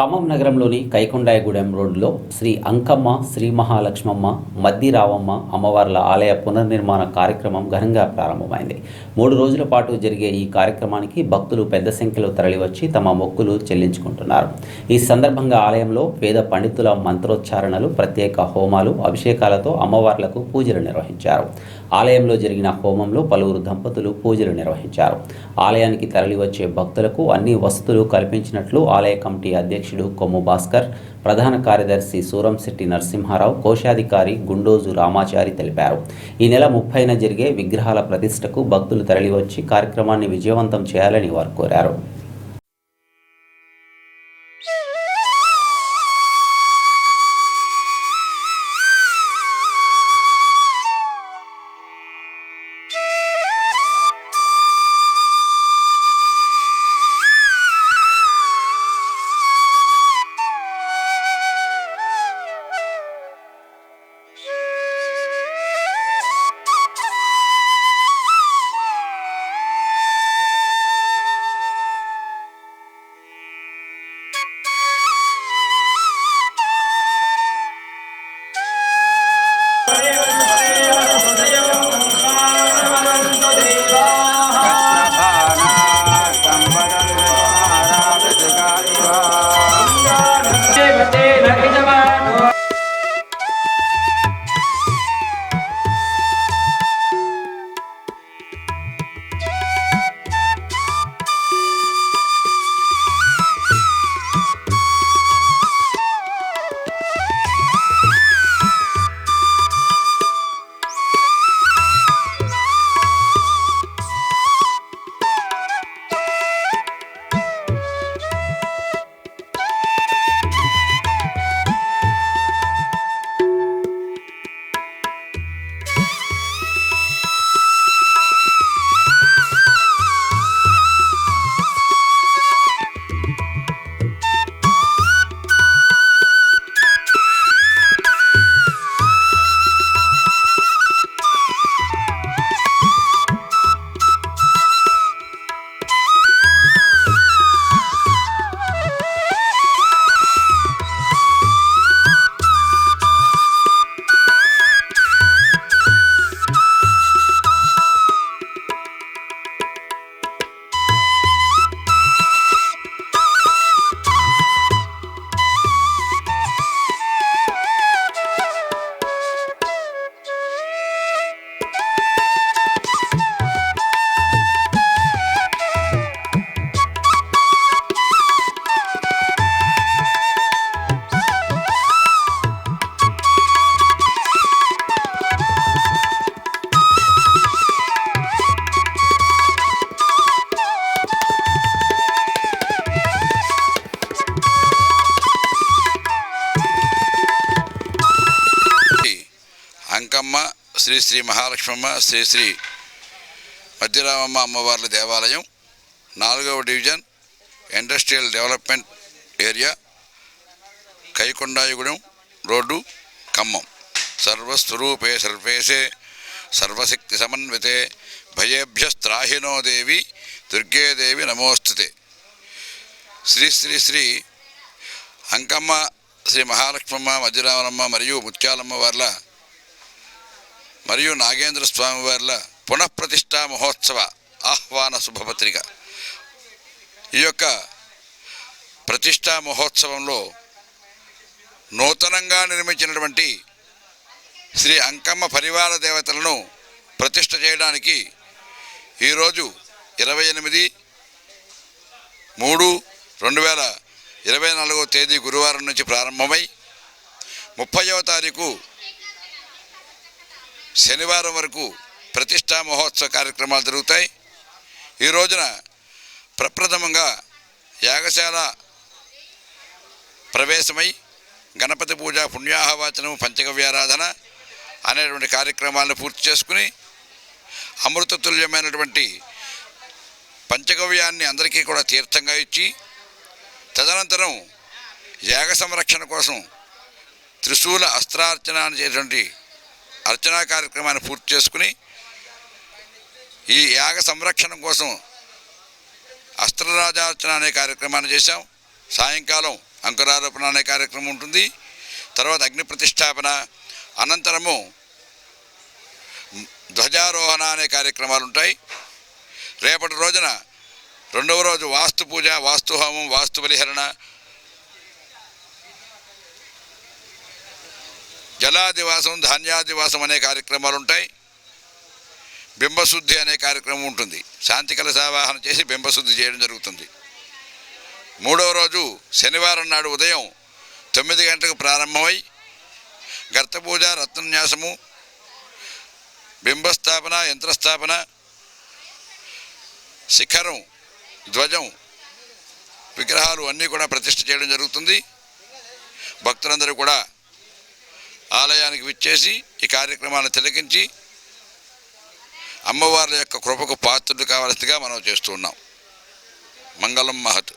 ఖమ్మం నగరంలోని కైకొండాయగూడెం రోడ్డులో శ్రీ అంకమ్మ శ్రీ మహాలక్ష్మమ్మ మద్ది రావమ్మ అమ్మవార్ల ఆలయ పునర్నిర్మాణ కార్యక్రమం ఘనంగా ప్రారంభమైంది. మూడు రోజుల పాటు జరిగే ఈ కార్యక్రమానికి భక్తులు పెద్ద సంఖ్యలో తరలివచ్చి తమ మొక్కులు చెల్లించుకుంటున్నారు. ఈ సందర్భంగా ఆలయంలో వేద పండితుల మంత్రోచ్చారణలు ప్రత్యేక హోమాలు అభిషేకాలతో అమ్మవార్లకు పూజలు నిర్వహించారు. ఆలయంలో జరిగిన హోమంలో పలువురు దంపతులు పూజలు నిర్వహించారు. ఆలయానికి తరలివచ్చే భక్తులకు అన్ని వసతులు కల్పించినట్లు ఆలయ కమిటీ అధ్యక్షుడు కొమ్ము భాస్కర్ ప్రధాన కార్యదర్శి సూరంశెట్టి నరసింహారావు కోశాధికారి గుండోజు రామాచారి తెలిపారు. ఈ నెల ముప్పైన జరిగే విగ్రహాల ప్రతిష్టకు భక్తులు తరలివచ్చి కార్యక్రమాన్ని విజయవంతం చేయాలని వారు కోరారు. శ్రీ శ్రీ మహాలక్ష్మమ్మ శ్రీ శ్రీ మధ్యరామమ్మ అమ్మవార్ల దేవాలయం నాలుగవ division industrial development area Kaikondaigudem road Khammam. సర్వస్వరూపే సర్వేశే సర్వశక్తి సమన్వితే భయేభ్యస్త్రాహినో దేవి దుర్గే దేవి నమోస్తుతే. శ్రీ శ్రీ శ్రీ అంకమ్మ శ్రీ మహాలక్ష్మమ్మ మధ్యరామనమ్మ మరియు ముత్యాలమ్మ వార్ల మరియు నాగేంద్ర స్వామి వారిల పునఃప్రతిష్టా మహోత్సవ ఆహ్వాన శుభపత్రిక. ఈ యొక్క ప్రతిష్టా మహోత్సవంలో నూతనంగా నిర్మించినటువంటి శ్రీ అంకమ్మ పరివార దేవతలను ప్రతిష్ట చేయడానికి ఈరోజు ఇరవై ఎనిమిది మూడు రెండు వేల ఇరవై నాలుగో తేదీ గురువారం నుంచి ప్రారంభమై ముప్పైవ తారీఖు శనివారం వరకు ప్రతిష్టా మహోత్సవ కార్యక్రమాలు జరుగుతాయి. ఈ రోజున ప్రప్రథమంగా యాగశాల ప్రవేశమై గణపతి పూజ పుణ్యాహవాచనం పంచగవ్యారాధన అనేటువంటి కార్యక్రమాలను పూర్తి చేసుకుని అమృతతుల్యమైనటువంటి పంచగవ్యాన్ని అందరికీ కూడా తీర్థంగా ఇచ్చి తదనంతరం యాగ సంరక్షణ కోసం త్రిశూల అస్త్రార్చన అనేటువంటి అర్చనా కార్యక్రమాన్ని పూర్తి చేసుకుని ఈ యాగ సంరక్షణ కోసం అస్త్రరాజార్చన అనే కార్యక్రమాన్ని చేశాం. సాయంకాలం అంకురారోపణ అనే కార్యక్రమం ఉంటుంది. తర్వాత అగ్ని ప్రతిష్టాపన అనంతరము ధ్వజారోహణ అనే కార్యక్రమాలు ఉంటాయి. రేపటి రోజున రెండవ రోజు వాస్తు పూజ వాస్తు హోమం వాస్తు బలిహరణ జలాదివాసం ధాన్యాదివాసం అనే కార్యక్రమాలు ఉంటాయి. బింబశుద్ధి అనే కార్యక్రమం ఉంటుంది. శాంతి కలశావాహన చేసి బింబశుద్ధి చేయడం జరుగుతుంది. మూడవ రోజు శనివారం నాడు ఉదయం తొమ్మిది గంటలకు ప్రారంభమై గర్తపూజ రత్నన్యాసము బింబస్థాపన యంత్రస్థాపన శిఖరం ధ్వజం విగ్రహాలు అన్నీ కూడా ప్రతిష్ఠ చేయడం జరుగుతుంది. భక్తులందరూ కూడా సమయానికి విచ్చేసి ఈ కార్యక్రమాన్ని తిలకించి అమ్మవారి యొక్క కృపకు పాత్రుడు కావలసిందిగా మనం చేస్తున్నాం మంగళం మహత్.